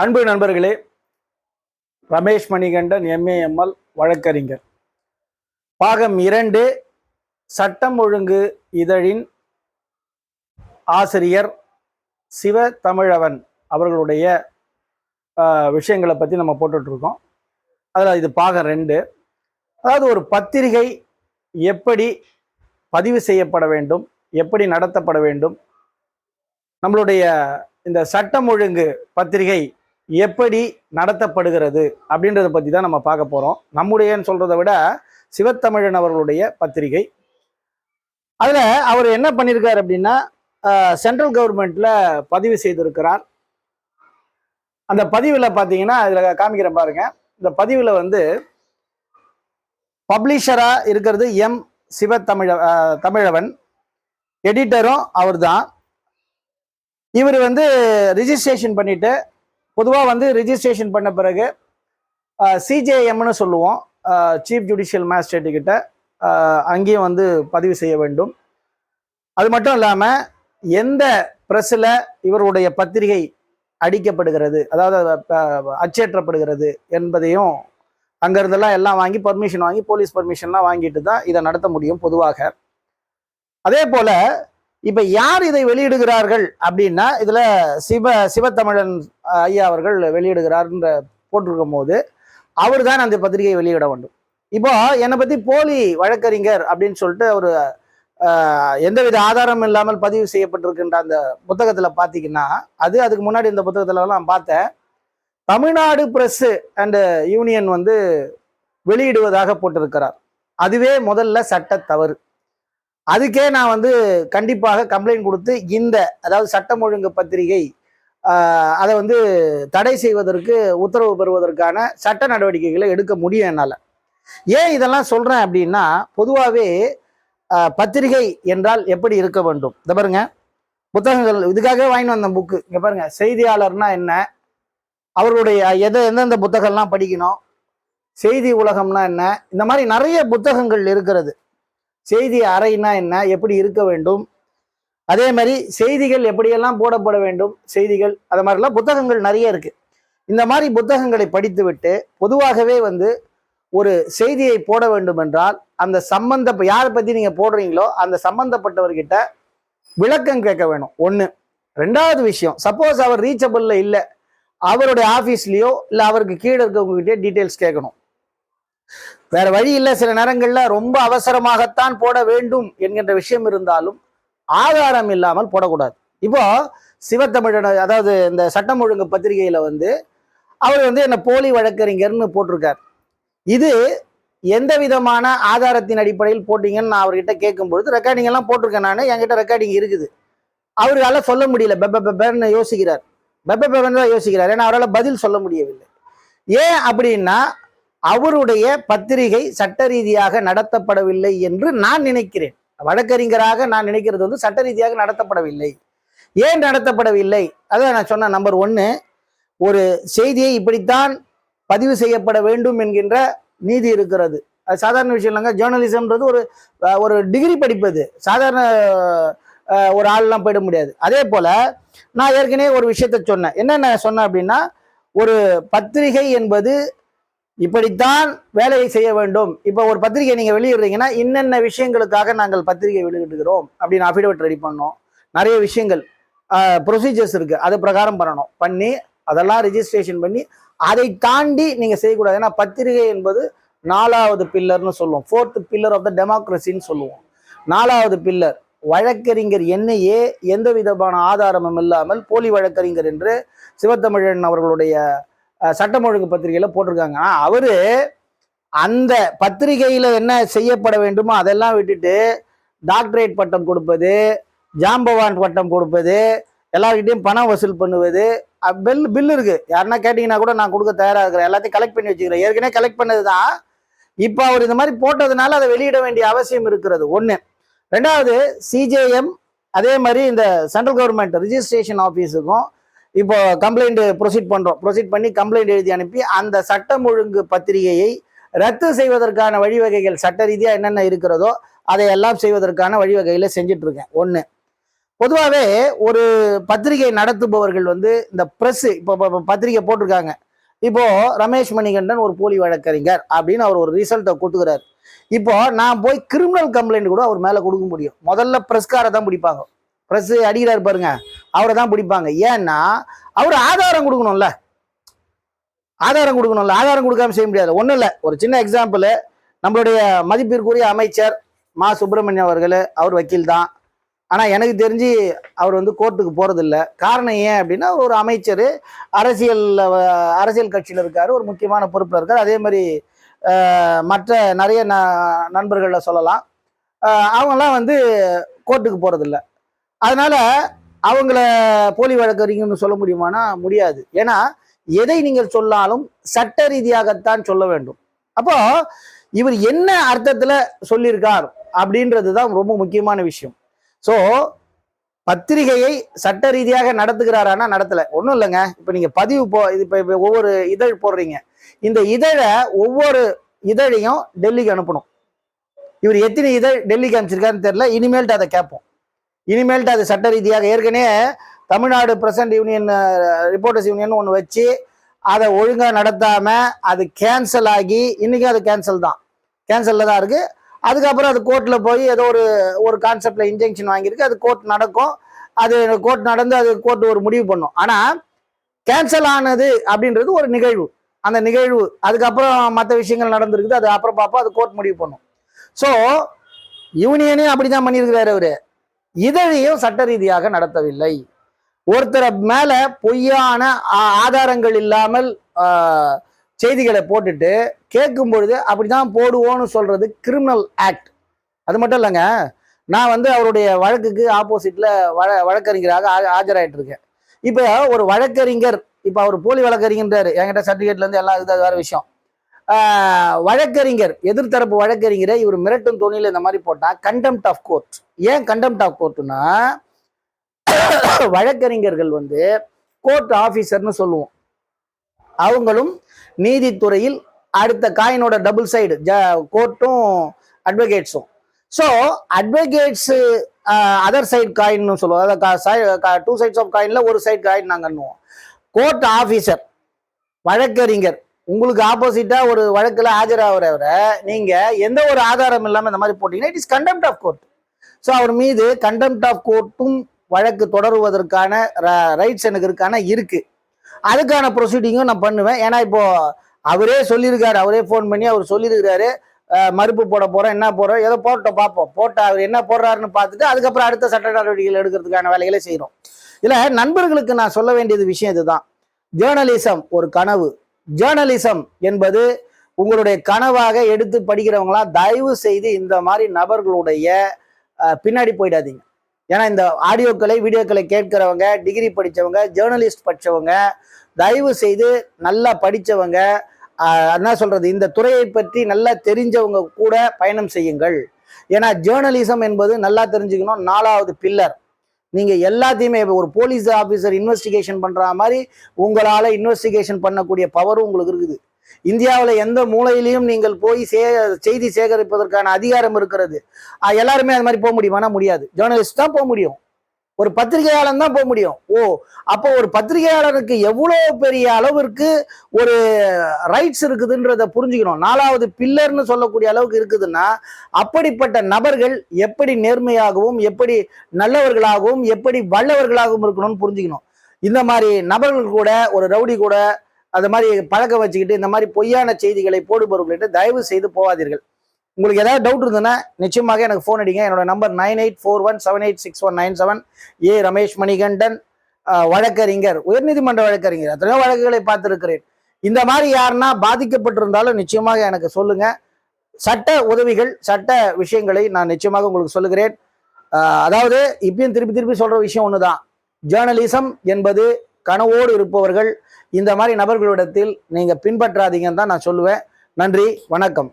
அன்பு நண்பர்களே ரமேஷ் மணிகண்டன் எம்ஏஎம்எல் வழக்கறிஞர். பாகம் இரண்டு சட்டம் ஒழுங்கு இதழின் ஆசிரியர் சிவ தமிழவன் அவர்களுடைய விஷயங்களை பற்றி நம்ம போட்டுட்ருக்கோம். அதில் இது பாகம் ரெண்டு. அதாவது ஒரு பத்திரிகை எப்படி பதிவு செய்யப்பட வேண்டும் எப்படி நடத்தப்பட வேண்டும் நம்மளுடைய இந்த சட்டம் ஒழுங்கு பத்திரிகை எப்படி நடத்தப்படுகிறது அப்படின்றத பற்றி தான் நம்ம பார்க்க போகிறோம் நம்முடையன்னு சொல்கிறத விட சிவத்தமிழன் அவர்களுடைய பத்திரிகை. அதில் அவர் என்ன பண்ணியிருக்கார் அப்படின்னா சென்ட்ரல் கவர்மெண்ட்டில் பதிவு செய்திருக்கிறார். அந்த பதிவில் பார்த்தீங்கன்னா இதில் காமிக்கிறேன் பாருங்க. இந்த பதிவில் வந்து பப்ளிஷராக இருக்கிறது எம். சிவத்தமிழ தமிழவன். எடிட்டரும் அவர்தான். இவர் வந்து ரிஜிஸ்ட்ரேஷன் பண்ணிவிட்டு பொதுவாக வந்து ரிஜிஸ்ட்ரேஷன் பண்ண பிறகு சிஜேஎம்னு சொல்லுவோம். சீஃப் ஜுடிஷியல் மேஜிஸ்ட்ரேட்டு கிட்ட அங்கேயும் வந்து பதிவு செய்ய வேண்டும். அது மட்டும் இல்லாமல் எந்த ப்ரெஸ்ஸில் இவருடைய பத்திரிகை அடிக்கப்படுகிறது அதாவது அச்சேற்றப்படுகிறது என்பதையும் அங்கேருந்தெல்லாம் எல்லாம் வாங்கி பர்மிஷன் வாங்கி போலீஸ் பர்மிஷன்லாம் வாங்கிட்டு தான் இதை நடத்த முடியும் பொதுவாக. அதே போல் இப்ப யார் இதை வெளியிடுகிறார்கள் அப்படின்னா இதுல சிவ சிவத்தமிழன் ஐயா அவர்கள் வெளியிடுகிறார்ன்ற போட்டிருக்கும் போது அவர் தான் அந்த பத்திரிகையை வெளியிட வேண்டும். இப்போ என்னை பத்தி போலி வழக்கறிஞர் அப்படின்னு சொல்லிட்டு ஒரு எந்தவித ஆதாரம் இல்லாமல் பதிவு செய்யப்பட்டிருக்கின்ற அந்த புத்தகத்துல பாத்தீங்கன்னா அது அதுக்கு முன்னாடி இந்த புத்தகத்துல பார்த்தேன். தமிழ்நாடு பிரஸ் அண்ட் யூனியன் வந்து வெளியிடுவதாக போட்டிருக்கிறார். அதுவே முதல்ல சட்ட தவறு. அதுக்கே நான் வந்து கண்டிப்பாக கம்ப்ளைண்ட் கொடுத்து இந்த அதாவது சட்டம் ஒழுங்கு பத்திரிகை அதை வந்து தடை செய்வதற்கு உத்தரவு பெறுவதற்கான சட்ட நடவடிக்கைகளை எடுக்க முடியும் என்னால். ஏன் இதெல்லாம் சொல்கிறேன் அப்படின்னா பொதுவாகவே பத்திரிகை என்றால் எப்படி இருக்க வேண்டும்? இந்த பாருங்க. புத்தகங்கள் இதுக்காகவே வாங்கிட்டு வந்த புக்கு இங்கே பாருங்க. செய்தியாளர்னா என்ன? அவர்களுடைய எதை எந்தெந்த புத்தகம்லாம் படிக்கணும்? செய்தி உலகம்னா என்ன? இந்த மாதிரி நிறைய புத்தகங்கள் இருக்கிறது. செய்தி அறைனா என்ன? எப்படி இருக்க வேண்டும்? அதே மாதிரி செய்திகள் எப்படியெல்லாம் போடப்பட வேண்டும்? செய்திகள் அது மாதிரிலாம் புத்தகங்கள் நிறைய இருக்கு. இந்த மாதிரி புத்தகங்களை படித்துவிட்டு பொதுவாகவே வந்து ஒரு செய்தியை போட வேண்டும் என்றால் அந்த சம்பந்த யாரை பத்தி நீங்க போடுறீங்களோ அந்த சம்பந்தப்பட்டவர்கிட்ட விளக்கம் கேட்க வேணும். ஒன்று ரெண்டாவது விஷயம் சப்போஸ் அவர் ரீச்சபிளில் இல்லை அவருடைய ஆஃபீஸ்லேயோ இல்லை அவருக்கு கீழே இருக்கவங்ககிட்டே டீட்டெயில்ஸ் கேட்கணும். வேற வழி இல்லை சில நேரங்களில் ரொம்ப அவசரமாகத்தான் போட வேண்டும் என்கின்ற விஷயம் இருந்தாலும் ஆதாரம் இல்லாமல் போடக்கூடாது. இப்போ சிவத்தமிழன் அதாவது இந்த சட்டம் ஒழுங்கு பத்திரிகையில் வந்து அவர் வந்து என்ன போலி வழக்கறிஞர்னு போட்டிருக்கார். இது எந்த விதமான ஆதாரத்தின் அடிப்படையில் போட்டீங்கன்னு நான் அவர்கிட்ட கேட்கும் பொழுது ரெக்கார்டிங் எல்லாம் போட்டிருக்கேன் நான் என்கிட்ட ரெக்கார்டிங் இருக்குது. அவரால் சொல்ல முடியல பெப்ப பெப்பன்னு யோசிக்கிறார். பெப்ப பெப்பன்னு தான் யோசிக்கிறார். ஏன்னா அவரால் பதில் சொல்ல முடியவில்லை. ஏன் அப்படின்னா அவருடைய பத்திரிகை சட்ட ரீதியாக நடத்தப்படவில்லை என்று நான் நினைக்கிறேன். வழக்கறிஞராக நான் நினைக்கிறது வந்து சட்ட ரீதியாக நடத்தப்படவில்லை. ஏன் நடத்தப்படவில்லை? அதான் நான் சொன்ன நம்பர் ஒன்று ஒரு செய்தியை இப்படித்தான் பதிவு செய்யப்பட வேண்டும் என்கின்ற நீதி இருக்கிறது. அது சாதாரண விஷயம் இல்லைங்க. ஜேர்னலிசம்ன்றது ஒரு ஒரு டிகிரி படிப்பது. சாதாரண ஒரு ஆள்லாம் போயிட முடியாது. அதே போல நான் ஏற்கனவே ஒரு விஷயத்த சொன்னேன். என்னென்ன சொன்னேன் அப்படின்னா ஒரு பத்திரிகை என்பது இப்படித்தான் வேலையை செய்ய வேண்டும். இப்போ ஒரு பத்திரிகை நீங்கள் வெளியிடுறீங்கன்னா இன்னென்ன விஷயங்களுக்காக நாங்கள் பத்திரிகை வெளியிடுகிறோம் அப்படின்னு அஃபிடவிட் ரெடி பண்ணோம் நிறைய விஷயங்கள் ப்ரொசீஜர்ஸ் இருக்குது அது பிரகாரம் பண்ணணும். பண்ணி அதெல்லாம் ரிஜிஸ்ட்ரேஷன் பண்ணி அதை தாண்டி நீங்கள் செய்யக்கூடாது. ஏன்னா பத்திரிகை என்பது நாலாவது பில்லர்னு சொல்லுவோம். ஃபோர்த்து பில்லர் ஆஃப் த டெமோக்ரஸின்னு சொல்லுவோம். நாலாவது பில்லர் வழக்கறிஞர் என்னையே எந்த விதமான ஆதாரமும் இல்லாமல் போலி வழக்கறிஞர் என்று சிவத்தமிழன் அவர்களுடைய சட்டம் ஒழுங்கு பத்திரிகையில போட்டிருக்காங்க. ஆனா அவரு அந்த பத்திரிகையில என்ன செய்யப்பட வேண்டுமோ அதெல்லாம் விட்டுட்டு டாக்டரேட் பட்டம் கொடுப்பது ஜாம்பவான் பட்டம் கொடுப்பது எல்லார்கிட்டையும் பணம் வசூல் பண்ணுவது பில் பில் இருக்கு. யாருன்னா கேட்டீங்கன்னா கூட நான் கொடுக்க தயாராக இருக்கிறேன். எல்லாத்தையும் கலெக்ட் பண்ணி வச்சுக்கிறேன். ஏற்கனவே கலெக்ட் பண்ணது தான் இப்போ அவர் இந்த மாதிரி போட்டதுனால அதை வெளியிட வேண்டிய அவசியம் இருக்கிறது. ஒன்று ரெண்டாவது சிஜேஎம் அதே மாதிரி இந்த சென்ட்ரல் கவர்மெண்ட் ரிஜிஸ்ட்ரேஷன் ஆஃபீஸுக்கும் இப்போ கம்ப்ளைண்ட் ப்ரொசீட் பண்றோம். ப்ரொசீட் பண்ணி கம்ப்ளைண்ட் எழுதி அனுப்பி அந்த சட்டம் ஒழுங்கு பத்திரிகையை ரத்து செய்வதற்கான வழிவகைகள் சட்ட ரீதியாக என்னென்ன இருக்கிறதோ அதையெல்லாம் செய்வதற்கான வழிவகைகளை செஞ்சுட்டு இருக்கேன் ஒன்று பொதுவாகவே ஒரு பத்திரிகை நடத்துபவர்கள் வந்து இந்த ப்ரெஸ் இப்போ பத்திரிகை போட்டிருக்காங்க. இப்போ ரமேஷ் மணிகண்டன் ஒரு போலி வழக்கறிஞர் அப்படின்னு அவர் ஒரு ரிசல்ட்டை கொடுத்துக்கிறாரு இப்போ நான் போய் கிரிமினல் கம்ப்ளைண்ட் கூட அவர் மேலே கொடுக்க முடியும். முதல்ல ப்ரெஸ்காரை தான் பிடிப்பாங்க. ப்ரெஸ் அடிக்கிறார் பாருங்க. அவரை தான் பிடிப்பாங்க. ஏன்னா அவர் ஆதாரம் கொடுக்கணும்ல. ஆதாரம் கொடுக்கணும்ல. ஆதாரம் கொடுக்காம செய்ய முடியாது ஒன்றும் இல்லை. ஒரு சின்ன எக்ஸாம்பிள் நம்மளுடைய மதிப்பிற்குரிய அமைச்சர் மா சுப்பிரமணியம் அவர்கள் அவர் வக்கீல் தான் ஆனால் எனக்கு தெரிஞ்சு அவர் வந்து கோர்ட்டுக்கு போகிறதில்ல காரணம் ஏன் அப்படின்னா ஒரு அமைச்சர் அரசியல் அரசியல் கட்சியில் இருக்கார். ஒரு முக்கியமான பொறுப்பில் இருக்கார். அதே மாதிரி மற்ற நிறைய ந நண்பர்களில் சொல்லலாம். அஹ், அவங்கெல்லாம் வந்து கோர்ட்டுக்கு போகிறதில்ல அதனால் அவங்கள போலி வழக்கறிஞர்னு சொல்ல முடியுமானா முடியாது. ஏன்னா எதை நீங்கள் சொன்னாலும் சட்ட ரீதியாகத்தான் சொல்ல வேண்டும். அப்போ இவர் என்ன அர்த்தத்துல சொல்லியிருக்கார் அப்படின்றது தான் ரொம்ப முக்கியமான விஷயம். ஸோ பத்திரிகையை சட்ட ரீதியாக நடத்துகிறாரானா நடத்தலை. ஒன்றும் இல்லைங்க. இப்போ நீங்கள் பதிவு போ இது இப்போ இப்போ ஒவ்வொரு இதழ் போடுறீங்க. இந்த இதழை ஒவ்வொரு இதழையும் டெல்லிக்கு அனுப்பணும். இவர் எத்தனை இதழ் டெல்லிக்கு அனுப்பிச்சிருக்காருன்னு தெரியல. இனிமேல்ட்டு அதை கேட்போம். இனிமேல்ட்டு அது சட்ட ரீதியாக ஏற்கனவே Tamil Nadu present union reporters union ஒன்று வச்சு அதை ஒழுங்காக நடத்தாம அது கேன்சல் ஆகி இன்னைக்கும் அது கேன்சல் தான். கேன்சலில் தான் இருக்கு. அதுக்கப்புறம் அது கோர்ட்டில் போய் ஏதோ ஒரு ஒரு கான்செப்டில் இன்ஜெக்ஷன் வாங்கியிருக்கு. அது கோர்ட் நடக்கும். அது கோர்ட் நடந்து அது கோர்ட் ஒரு முடிவு பண்ணும். ஆனால் கேன்சல் ஆனது அப்படின்றது ஒரு நிகழ்வு. அந்த நிகழ்வு அதுக்கப்புறம் மற்ற விஷயங்கள் நடந்திருக்குது. அது அப்புறம் பார்ப்போம். அது கோர்ட் முடிவு பண்ணும். ஸோ யூனியனே அப்படி தான் பண்ணியிருக்கிறாரு அவர். இதழையும் சட்ட ரீதியாக நடத்தவில்லை. ஒருத்தரை மேல பொய்யான ஆ- ஆதாரங்கள் இல்லாமல் செய்திகளை போட்டுட்டு கேட்கும் பொழுது அப்படிதான் போடுவோன்னு சொல்றது கிரிமினல் ஆக்ட் அது மட்டும் இல்லைங்க. நான் வந்து அவருடைய வழக்குக்கு ஆப்போசிட்ல வழ வழக்கறிஞராக ஆஜராயிட்டு இருக்கேன் இப்போ ஒரு வழக்கறிஞர் இப்போ அவர் போலி வழக்கறிஞர் என்கிட்ட சர்டிஃபிகேட்ல இருந்து எல்லாம் இது வேற விஷயம். வழக்கறிஞர் எதிர்த்தரப்பு வழக்கறிஞரை இவர் மிரட்டும் துணியில் இந்த மாதிரி போட்டால் கண்டெம்ட் ஆஃப் கோர்ட் ஏன் கண்டெம்ட் ஆஃப் கோர்ட்னா வழக்கறிஞர்கள் வந்து கோர்ட் ஆஃபீஸர்னு சொல்லுவோம். அவங்களும் நீதித்துறையில் அடுத்த காயினோட டபுள் சைடு ஜ கோர்ட்டும் அட்வொகேட்ஸும் ஸோ அட்வொகேட்ஸு அதர் சைடு காயின்னு சொல்லுவோம். அதாவது டூ சைட்ஸ் ஆஃப் காயினில் ஒரு சைடு காயின் நாங்கள் கோர்ட் ஆஃபீஸர் வழக்கறிஞர் உங்களுக்கு ஆப்போசிட்டா ஒரு வழக்குல ஆஜராகிறவரை நீங்க எந்த ஒரு ஆதாரம் இல்லாம இந்த மாதிரி போட்டீங்கன்னா it is contempt of court so அவர் மீது கண்டெம்ட் ஆஃப் கோர்ட்டும் வழக்கு தொடருவதற்கான ரைட்ஸ் எனக்கு இருக்கான? இருக்கு. அதுக்கான ப்ரொசீடிங்கும் நான் பண்ணுவேன். ஏன்னா இப்போ அவரே சொல்லியிருக்காரு. அவரே ஃபோன் பண்ணி அவர் சொல்லியிருக்கிறாரு. மறுப்பு போட போறோம் என்ன போடுறோம் ஏதோ போட்டோம் பார்ப்போம். போட்டால் அவர் என்ன போடுறாருன்னு பார்த்துட்டு அதுக்கப்புறம் அடுத்த சட்ட நடவடிக்கைகள் எடுக்கிறதுக்கான வேலைகளை செய்கிறோம் இல்லை நண்பர்களுக்கு நான் சொல்ல வேண்டியது விஷயம் இதுதான். ஜேர்னலிசம் ஒரு கனவு. ஜேர்னலிசம் என்பது உங்களுடைய கனவாக எடுத்து படிக்கிறவங்களாம் தயவு செய்து இந்த மாதிரி நபர்களுடைய பின்னாடி போயிடாதீங்க. ஏன்னா இந்த ஆடியோக்களை வீடியோக்களை கேட்கிறவங்க டிகிரி படித்தவங்க ஜேர்னலிஸ்ட் படித்தவங்க தயவு செய்து நல்லா படித்தவங்க என்ன சொல்கிறது இந்த துறையை பற்றி நல்லா தெரிஞ்சவங்க கூட பயணம் செய்யுங்கள். ஏன்னா ஜேர்னலிசம் என்பது நல்லா தெரிஞ்சுக்கணும் நாலாவது பில்லர் நீங்க எல்லாத்தையுமே ஒரு போலீஸ் ஆபீசர் இன்வெஸ்டிகேஷன் பண்ற மாதிரி உங்களால இன்வெஸ்டிகேஷன் பண்ணக்கூடிய பவரும் உங்களுக்கு இருக்குது. இந்தியாவில் எந்த மூலையிலையும் நீங்கள் போய் சே செய்தி சேகரிப்பதற்கான அதிகாரம் இருக்கிறது. எல்லாருமே அது மாதிரி போக முடியுமானா முடியாது. ஜேர்னலிஸ்ட் தான் போக முடியும். ஒரு பத்திரிகையாளன் தான் போக முடியும். ஓ அப்போ ஒரு பத்திரிகையாளருக்கு எவ்வளோ பெரிய அளவிற்கு ஒரு ரைட்ஸ் இருக்குதுன்றத புரிஞ்சுக்கணும். நாலாவது பில்லர்னு சொல்லக்கூடிய அளவுக்கு இருக்குதுன்னா அப்படிப்பட்ட நபர்கள் எப்படி நேர்மையாகவும் எப்படி நல்லவர்களாகவும் எப்படி வல்லவர்களாகவும் இருக்கணும்னு புரிஞ்சுக்கணும். இந்த மாதிரி நபர்கள் கூட ஒரு ரவுடி கூட அது மாதிரி பழக்கம் வச்சுக்கிட்டு இந்த மாதிரி பொய்யான செய்திகளை போடுபவர்கள்ட்ட தயவு செய்து போகாதீர்கள். உங்களுக்கு ஏதாவது டவுட் இருந்ததுன்னா நிச்சயமாக எனக்கு ஃபோன் அடிங்க. என்னோட number nine eight four one seven eight six one nine seven ஏ ரமேஷ் மணிகண்டன் வழக்கறிஞர் உயர்நீதிமன்ற வழக்கறிஞர். எத்தனையோ வழக்குகளை பார்த்துருக்கிறேன். இந்த மாதிரி யாருன்னா பாதிக்கப்பட்டிருந்தாலும் நிச்சயமாக எனக்கு சொல்லுங்க. சட்ட உதவிகள் சட்ட விஷயங்களை நான் நிச்சயமாக உங்களுக்கு சொல்லுகிறேன். அதாவது இப்பயும் திருப்பி திருப்பி சொல்ற விஷயம் ஒன்று தான் ஜேர்னலிசம் என்பது கனவோடு இருப்பவர்கள். இந்த மாதிரி நபர்களிடத்தில் நீங்கள் பின்பற்றாதீங்கன்னு தான் நான் சொல்லுவேன். நன்றி வணக்கம்.